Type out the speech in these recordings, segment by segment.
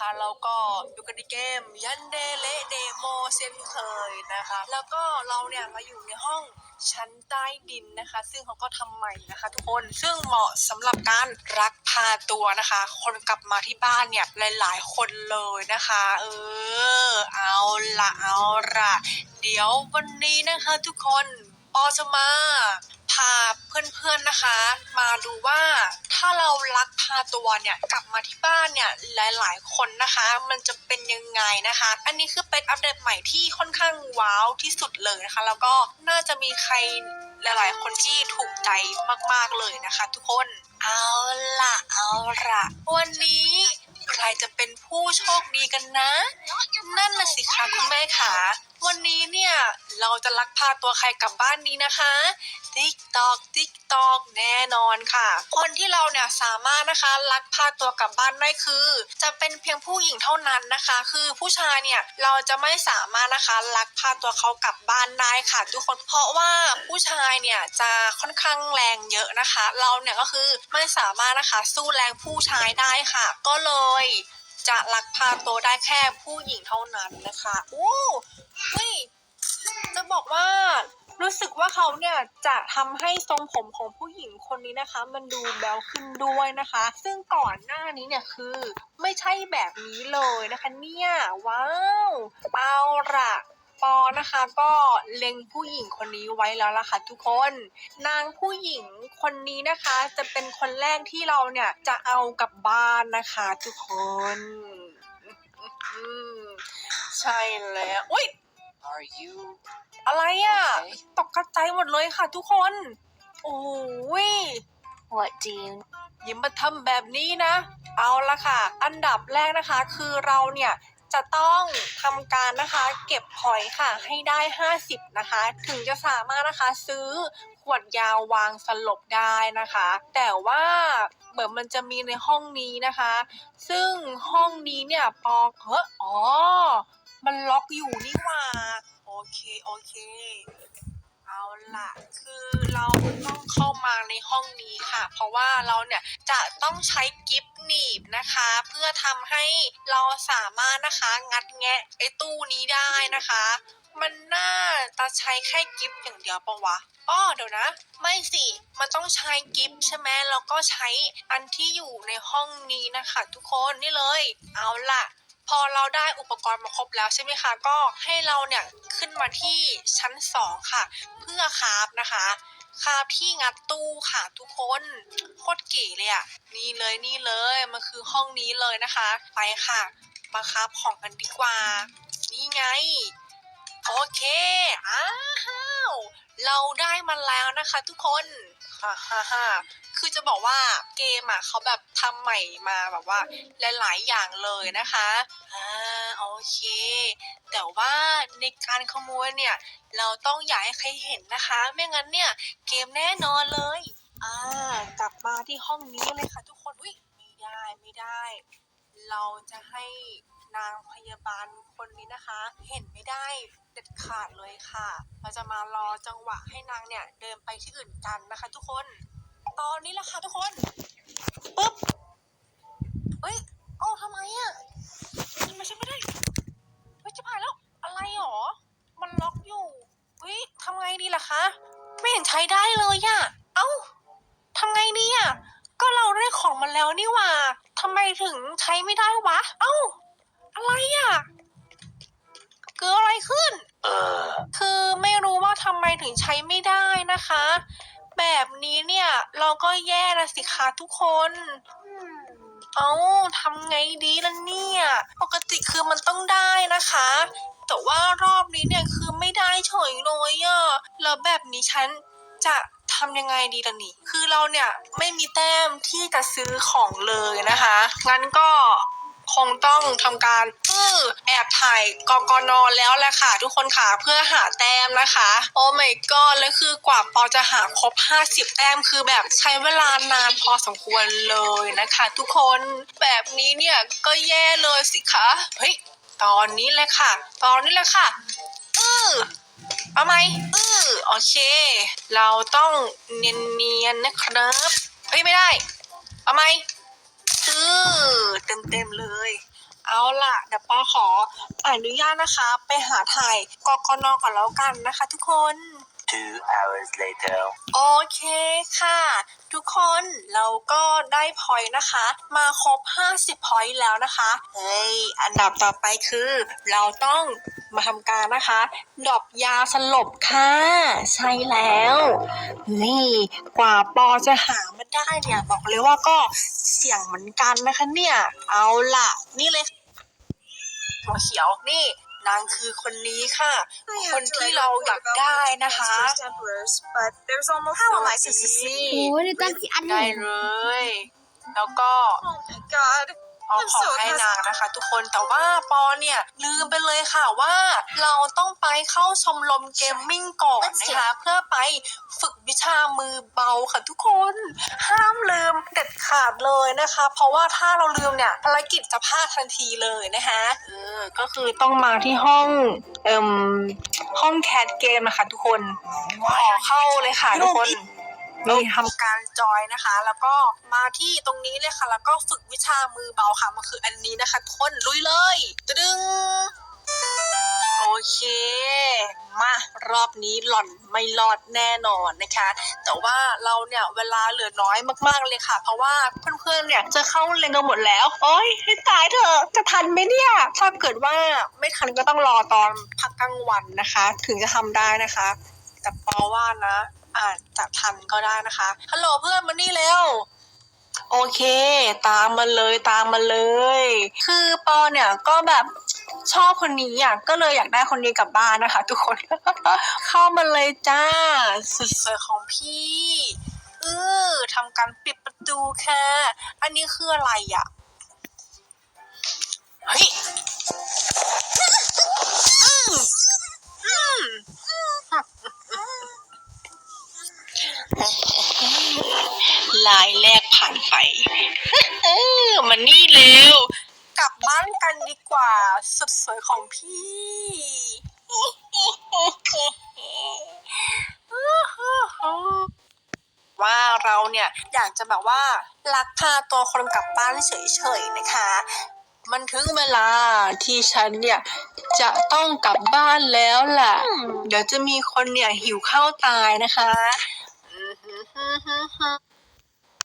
นี้นะคะเราก็อยู่กันในเกม ยันเดเลเดโมเช่นเคยนะคะ แล้วก็เราเนี่ยมาอยู่ในห้องชั้นใต้ดินนะคะ ซึ่งเขาก็ทำใหม่นะคะ ทุกคนซึ่งเหมาะสำหรับการรักพาตัวนะคะ คนกลับมาที่บ้านเนี่ยหลาย ๆ คนเลยนะคะ เออ เอาละเอาละเดี๋ยววันนี้นะคะ ทุกคนปอจะมา พาเพื่อนๆนะคะ มาดูว่าถ้าเราลักพาตัวเนี่ยกลับมาที่บ้านเนี่ยหลายๆคนนะคะ มันจะเป็นยังไงนะคะ อันนี้คือเป็นอัปเดตใหม่ที่ค่อนข้างว้าวที่สุดเลยนะคะ แล้วก็น่าจะมีใครหลายๆ คนที่ถูกใจมากๆเลยนะคะ ทุกคนเอาล่ะเอาล่ะ วันนี้ใครจะเป็นผู้โชคดีกันนะ นั่นน่ะสิคะคุณแม่ขาวันนี้เนี่ยเราจะลักพาตัวใครกลับบ้านดีนะคะ ติ๊กตอกติ๊กตอกแน่นอนค่ะ คนที่เราเนี่ยสามารถนะคะลักพาตัวกลับบ้านได้คือ จะเป็นเพียงผู้หญิงเท่านั้นนะคะ คือผู้ชายเนี่ยเราจะไม่สามารถนะคะลักพาตัวเขากลับบ้านได้ค่ะทุกคนเพราะว่าผู้ชายเนี่ยจะค่อนข้างแรงเยอะนะคะ เราเนี่ยก็คือไม่สามารถนะคะสู้แรงผู้ชายได้ค่ะ ก็เลยจะลักพาตัวได้แค่ผู้หญิงเท่านั้นนะคะอู้เฮ้ยจะบอกว่า รู้สึกว่าเขาเนี่ยจะทำให้ทรงผมของผู้หญิงคนนี้นะคะ มันดูแบวขึ้นด้วยนะคะ ซึ่งก่อนหน้านี้เนี่ยคือไม่ใช่แบบนี้เลยนะคะเนี่ยว้าวเอาละปอนะคะก็เล็งผู้หญิงคนนี้ไว้แล้วล่ะค่ะทุกคน นางผู้หญิงคนนี้นะคะ จะเป็นคนแรกที่เราเนี่ยจะเอากลับบ้านนะคะ ทุกคน ใช่แล้วอุ้ย Are you อะไรอะ okay? ตกกระใจหมดเลยค่ะทุกคน โอ้ย What do you อย่ามาทำแบบนี้นะ เอาละค่ะ อันดับแรกนะคะ คือเราเนี่ยจะต้องทำการนะคะเก็บพอยต์ค่ะให้ได้ 50 นะคะ ถึงจะสามารถนะคะซื้อขวดยาววางสลบได้นะคะ แต่ว่าเหมือนมันจะมีในห้องนี้นะคะ ซึ่งห้องนี้เนี่ยปอเฮ้ออ๋อ มันล็อกอยู่นี่หว่า โอเค โอเค เอาล่ะ คือเราต้องเข้ามาในห้องนี้ค่ะ เพราะว่าเราเนี่ยจะต้องใช้กิฟต์หนีบนะคะ เพื่อทำให้เราสามารถนะคะงัดแงะไอ้ตู้นี้ได้นะคะ มันน่าจะใช้แค่กิฟต์อย่างเดียวปะวะอ้อเดี๋ยวนะ ไม่สิ มันต้องใช้กิฟต์ใช่ไหมแล้วก็ใช้อันที่อยู่ในห้องนี้นะคะ ทุกคนนี่เลย เอาล่ะ พอเราได้อุปกรณ์มาครบแล้วใช่ไหมคะ ก็ให้เราเนี่ยขึ้นมาที่ชั้น 2 ค่ะ เพื่อคาฟนะคะคาฟที่งัดตู้ค่ะทุกคนโคตรเก๋เลยอะ่ะนี่เลยนี่เลยมันคือห้องนี้เลยนะคะ ไปค่ะมาคาฟของกันดีกว่า นี่ไง โอเคอ้าวเราได้มาแล้วนะคะทุกคน ฮ่าฮ่าฮ่าคือจะบอกว่าเกมอะเขาแบบทำใหม่มาแบบว่า หลาย ๆ อย่างเลยนะคะอ่าโอเค แต่ว่าในการขโมยเนี่ย เราต้องอย่าให้ใครเห็นนะคะ ไม่งั้นเนี่ย เกมแน่นอนเลยอ่ากลับมาที่ห้องนี้เลยค่ะทุกคนอุ้ยไม่ได้ไม่ได้ เราจะให้ นางพยาบาลคนนี้นะคะ เห็นไม่ได้เด็ดขาดเลยค่ะ เราจะมารอจังหวะให้นางเนี่ยเดินไปที่อื่นกันนะคะ ทุกคน ตอนนี้แหละค่ะทุกคนปึ๊บเฮ้ยเอ้ทำไมอะทำไมใช้ไม่ได้เฮ้ยจะผ่านแล้วอะไรหรอ มันล็อกอยู่เฮ้ยทำไงดีล่ะคะ ไม่เห็นใช้ได้เลยอะเอ้าทำไงดีอะก็เราได้ของมาแล้วนี่หว่าทำไมถึงใช้ไม่ได้วะ เอ้า อะไรอะเกิดอะไรขึ้นคือไม่รู้ว่าทำไมถึงใช้ไม่ได้นะคะ แบบนี้เนี่ย เราก็แย่ละสิคะทุกคน เอาทำไงดีล่ะเนี่ย ปกติคือมันต้องได้นะคะ แต่ว่ารอบนี้เนี่ยคือไม่ได้เฉยเลยอะแล้วแบบนี้ฉันจะทำยังไงดีล่ะนี่ คือเราเนี่ยไม่มีแต้มที่จะซื้อของเลยนะคะ งั้นก็ คงต้องทำการเออแอบถ่ายกกนแล้วแหละค่ะ ทุกคนค่ะเพื่อหาแต้มนะคะ โอ้ my god แล้วคือกว่าปอจะหาครบ 50 แต้มคือแบบใช้เวลานานพอสมควรเลยนะคะ ทุกคนแบบนี้เนี่ยก็แย่เลยสิคะเฮ้ยตอนนี้เลยค่ะ ตอนนี้เลยค่ะเออเอาไหมเออโอเค เราต้องเนียนๆนะครับเฮ้ยไม่ได้เอาไหม คือเต็มเต็มๆเลย เอาล่ะเดี๋ยวปอขออนุญาตนะคะ ไปหาถ่ายกกนก่อนแล้วกันนะคะ ทุกคน Two hours later. โอเคค่ะ ทุกคนเราก็ได้พอยต์นะคะ มาครบ 50พอยต์แล้วนะคะเฮ้ยอันดับต่อไปคือ เราต้องมาทำการนะคะดรอปยาสลบค่ะ ใช่แล้ว นี่กว่าปอจะหามาได้เนี่ยบอกเลยว่าก็เสี่ยงเหมือนกันนะคะเนี่ย เอาล่ะ นี่เลยหัวเขียวนี่ นางคือคนนี้ค่ะ คนที่เราอยากได้นะคะ but there's almost How no am I access to supposed to see. โอ้ยนี่ตั้งกี่อันได้เนี่ยเลย แล้วก็ Oh my god. เอาของให้นางนะคะ ทุกคนแต่ว่าปอเนี่ยลืมไปเลยค่ะว่า เราต้องไปเข้าชมรมเกมมิ่งก่อนนะคะ เพื่อไปฝึกวิชามือเบาค่ะทุกคน ห้ามลืมเด็ดขาดเลยนะคะ เพราะว่าถ้าเราลืมเนี่ยภารกิจจะพลาดทันทีเลยนะคะเออก็คือต้องมาที่ห้องเอ่มห้องแคสเกมนะคะ ทุกคนขอเข้าเลยค่ะทุกคน นี่ทำการจอยนะคะ แล้วก็มาที่ตรงนี้เลยค่ะ แล้วก็ฝึกวิชามือเบาค่ะมันคืออันนี้นะคะทุกคนลุยเลยตะดึงโอเค มารอบนี้หล่อนไม่รอดแน่นอนนะคะ แต่ว่าเราเนี่ยเวลาเหลือน้อยมากๆเลยค่ะ เพราะว่าเพื่อนๆเนี่ยจะเข้าเรียนกันหมดแล้ว โอ้ยให้ตายเถอะจะทันไหมเนี่ยถ้าเกิดว่าไม่ทันก็ต้องรอตอนพักกลางวันนะคะ ถึงจะทำได้นะคะ แต่ปอว่านะ อาจจะทันก็ได้นะคะฮัลโหลเพื่อนมานี่เร็วโอเค ตามมาเลยตามมาเลย คือปอเนี่ยก็แบบชอบคนนี้อะก็เลยอยากได้คนนี้กลับบ้านนะคะ ทุกคน เข้ามาเลยจ้า สุดสวยของพี่เออทำการปิดประตูค่ะ อันนี้คืออะไรอะเฮ้ยอืมอืม ลายแรกผ่านไปเออมันนี่เร็ว กลับบ้านกันดีกว่า สุดสวยของพี่ ว่าเราเนี่ย อยากจะแบบว่าลักพาตัวคนกลับบ้านเฉยๆนะคะ มันถึงเวลาที่ฉันเนี่ยจะต้องกลับบ้านแล้วล่ะ เดี๋ยวจะมีคนเนี่ยหิวข้าวตายนะคะ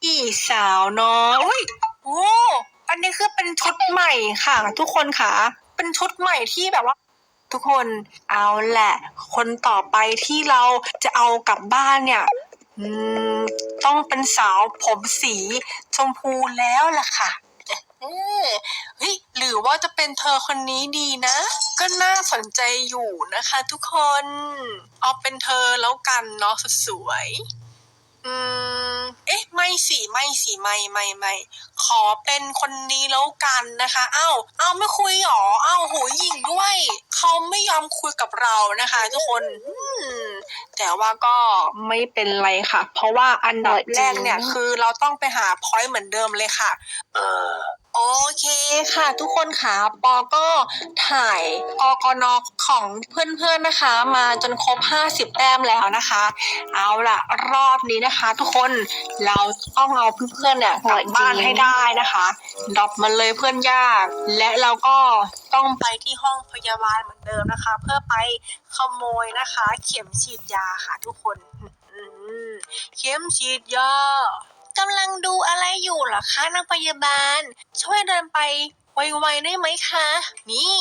พี่สาวน้อยอุ้ยโอ้อันนี้คือเป็นชุดใหม่ค่ะ ทุกคนค่ะ เป็นชุดใหม่ที่แบบว่า ทุกคนเอาแหละ คนต่อไปที่เราจะเอากลับบ้านเนี่ยอืมต้องเป็นสาวผมสีชมพูแล้วล่ะค่ะเออเฮ้ยหรือว่าจะเป็นเธอคนนี้ดีนะ ก็น่าสนใจอยู่นะคะ ทุกคน เอาเป็นเธอแล้วกันเนาะสวย อืม สิไม่สิไม่ไม่ไม่ขอเป็นคนนี้แล้วกันนะคะเอ้าเอ้าไม่คุยหรอเอ้าโหยหญิงด้วยเขาไม่ยอมคุยกับเรานะคะ ทุกคนอืมแต่ว่าก็ไม่เป็นไรค่ะ เพราะว่าอันดับแรกเนี่ยคือเราต้องไปหาพอยต์เหมือนเดิมเลยค่ะ Uh. โอเคค่ะ ทุกคนค่ะปอก็ถ่ายกกนของเพื่อนๆนะคะ มาจนครบ 50 แต้มแล้วนะคะ เอาล่ะรอบนี้นะคะ ทุกคนเราต้องเอาเพื่อนๆเนี่ยกลับบ้านให้ได้นะคะดรอปมันเลยเพื่อนยาก และเราก็ต้องไปที่ห้องพยาบาลเหมือนเดิมนะคะ เพื่อไปขโมยนะคะ เข็มฉีดยาค่ะ ทุกคนเข็มฉีดยา กำลังดูอะไรอยู่หรอคะนางพยาบาล ช่วยเดินไปไวๆได้ไหมคะ นี่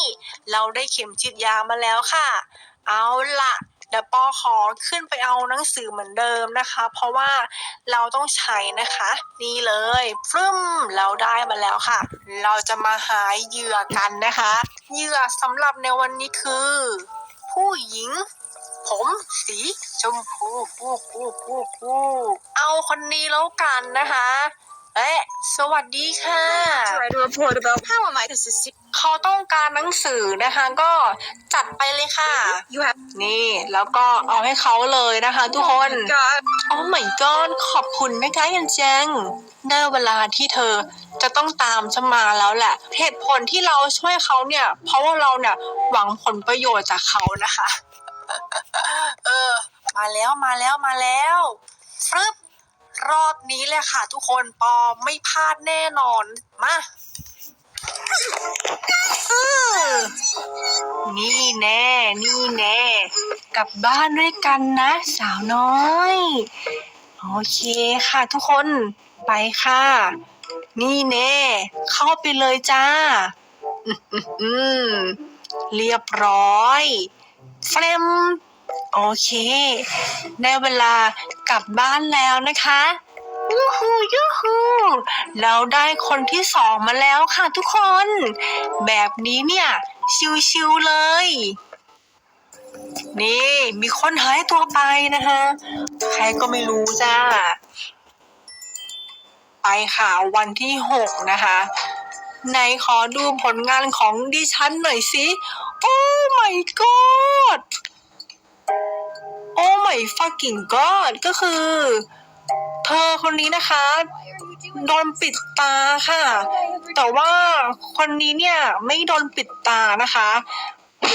เราได้เข็มฉีดยามาแล้วค่ะ เอาละเดี๋ยวปอขอขึ้นไปเอาหนังสือเหมือนเดิมนะคะ เพราะว่าเราต้องใช้นะคะ นี่เลยฟึ่มเราได้มาแล้วค่ะ เราจะมาหาเหยื่อกันนะคะ เหยื่อสำหรับในวันนี้คือ ผู้หญิง ผมสีชมพูพูพูพูพูเอาคนนี้แล้วกันนะคะเอ๊ะสวัสดีค่ะ To write a report about how am I to see. เขาต้องการหนังสือนะคะ ก็จัดไปเลยค่ะ You have นี่แล้วก็เอาให้เขาเลยนะคะทุกคน Oh my god. โอ้ my god ขอบคุณนะคะยันเจงได้เวลาที่เธอจะต้องตามฉันมาแล้วแหละ เหตุผลที่เราช่วยเขาเนี่ย เพราะว่าเราเนี่ยหวังผลประโยชน์จากเขานะคะ เออ มาแล้วมาแล้วมาแล้วฟรึบรอบนี้เลยค่ะ ทุกคนปอไม่พลาดแน่นอน มาออนี่แน่ นี่แน่ กลับบ้านด้วยกันนะ สาวน้อย โอเคค่ะทุกคน ไปค่ะ นี่แน่ เข้าไปเลยจ้าอืมเรียบร้อย เฟรมโอเค ได้เวลากลับบ้านแล้วนะคะยูฮูยูฮูเราได้คนที่สองมาแล้วค่ะทุกคน แบบนี้เนี่ย ชิวๆเลย นี่ มีคนหายตัวไปนะคะ ใครก็ไม่รู้จ้า ไปค่ะวันที่หกนะคะ ไหนขอดูผลงานของดิฉันหน่อยสิโอ้ my god โอ้ my fucking god ก็คือ เธอคนนี้นะคะโดนปิดตาค่ะ แต่ว่าคนนี้เนี่ยไม่โดนปิดตานะคะ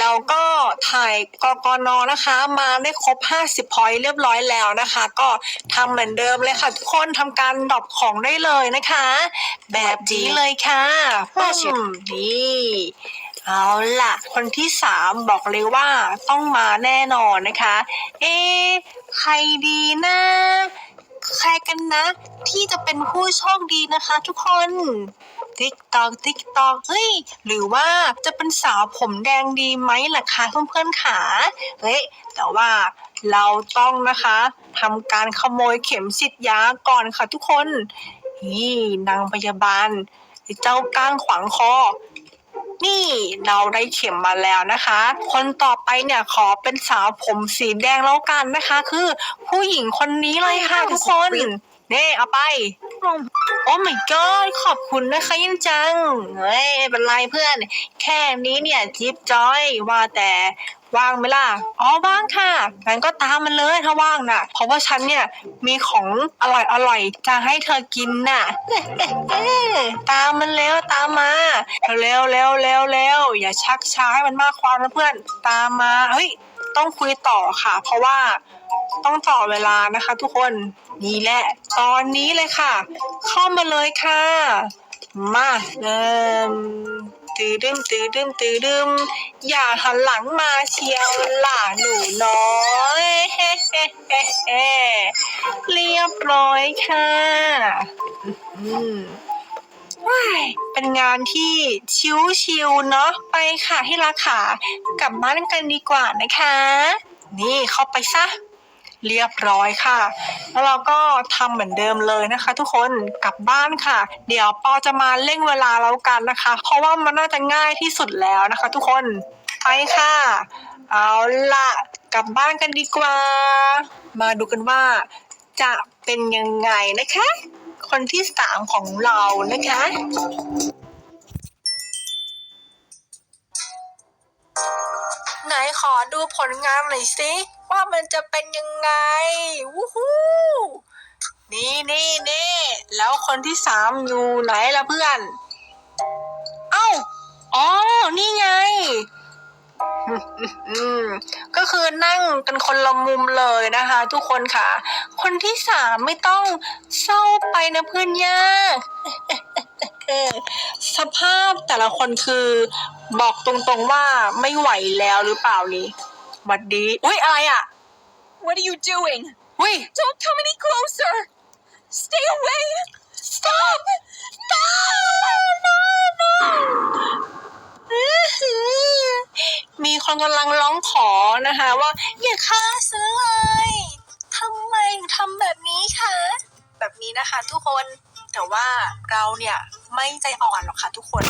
แล้วก็ถ่ายกกนนะคะ มาได้ครบ 50พอยต์เรียบร้อยแล้วนะคะ ก็ทำเหมือนเดิมเลยค่ะ ทุกคนทำการดรอปของได้เลยนะคะ แบบนี้เลยค่ะปุ่มนี่ เอาล่ะ คนที่สามบอกเลยว่าต้องมาแน่นอนนะคะ เอ๊ใครดีนะ ใครกันนะ ที่จะเป็นผู้โชคดีนะคะทุกคนติ๊กตอกติ๊กตอกเฮ้ยหรือว่าจะเป็นสาวผมแดงดีไหมล่ะคะเพื่อนๆขาเฮ้ยแต่ว่าเราต้องนะคะทำการขโมยเข็มฉีดยาก่อนค่ะทุกคนนี่นางพยาบาลเจ้าก้างขวางคอ นี่เราได้เข็มมาแล้วนะคะ คนต่อไปเนี่ยขอเป็นสาวผมสีแดงแล้วกันนะคะ คือผู้หญิงคนนี้เลยค่ะทุกคนเน่เอาไป โอ้ my god ขอบคุณนะคะยินจัง เฮ้ยไม่เป็นไรเพื่อน แค่นี้เนี่ยจิ๊บจอยว่าแต่ว่างไหมล่ะ อ๋อว่างค่ะงั้นก็ตามมันเลยถ้าว่างน่ะ เพราะว่าฉันเนี่ยมีของอร่อยอร่อยๆจะให้เธอกินน่ะ ตามมันเร็วตามมา เร็วเร็วเร็วเร็วอย่าชักช้าให้มันมากความนะเพื่อน ตามมา เฮ้ย ต้องคุยต่อค่ะ เพราะว่า ต้องต่อเวลานะคะ ทุกคนนี่แหละ ตอนนี้เลยค่ะ เข้ามาเลยค่ะ มาเริ่มตื้อดึมตื้อดึมตื้อดึมอย่าหันหลังมาเชียวล่ะหนูน้อยเรียบร้อยค่ะว้ายเป็นงานที่ชิวๆเนาะไปค่ะที่รักค่ะกลับบ้านกันดีกว่านะคะ นี่เข้าไปซะ เรียบร้อยค่ะ แล้วเราก็ทำเหมือนเดิมเลยนะคะ ทุกคนกลับบ้านค่ะ เดี๋ยวปอจะมาเร่งเวลาแล้วกันนะคะ เพราะว่ามันน่าจะง่ายที่สุดแล้วนะคะ ทุกคนไปค่ะ เอาล่ะกลับบ้านกันดีกว่า มาดูกันว่า จะเป็นยังไงนะคะ คนที่สามของเรานะคะ ไหนขอดูผลงานหน่อยสิว่ามันจะเป็นยังไงวู้ฮู้นี่นี่นี่แล้วคนที่สามอยู่ไหนล่ะเพื่อน เอ้าอ๋อนี่ไงอืมก็คือนั่งกันคนละมุมเลยนะคะ ทุกคนค่ะ คนที่สามไม่ต้องเศร้าไปนะเพื่อนยาก สภาพแต่ละคนคือบอกตรงๆว่าไม่ไหวแล้วหรือเปล่านี่หวัดดีอุ้ยอะไรอะ What are you doing? อุ้ย Don't come any closer! Stay away! stop no no no อื้อหือมีคนกำลังร้องขอนะคะว่า อย่าฆ่าฉันเลยทำไมถึงทำแบบนี้คะ แบบนี้นะคะทุกคน แต่ว่าเราเนี่ยไม่ใจอ่อนหรอกค่ะทุกคน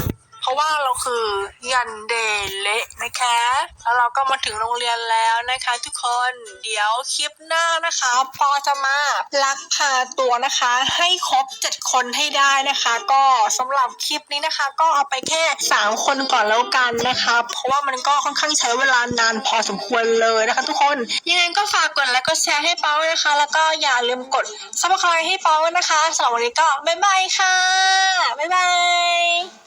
เพราะว่าเราคือยันเดเละนะคะ แล้วเราก็มาถึงโรงเรียนแล้วนะคะ ทุกคนเดี๋ยวคลิปหน้านะคะปอจะมาลักพาตัวนะคะ ให้ครบ7คนให้ได้นะคะ ก็สำหรับคลิปนี้นะคะ ก็เอาไปแค่3คนก่อนแล้วกันนะคะ เพราะว่ามันก็ค่อนข้างใช้เวลานานพอสมควรเลยนะคะ ทุกคนยังไงก็ฝากกดไลค์กดแชร์ให้เปาด้วยนะคะ แล้วก็อย่าลืมกดซับสไครต์ให้เปาด้วยนะคะสำหรับวันนี้ก็บ๊ายบายค่ะบ๊ายบาย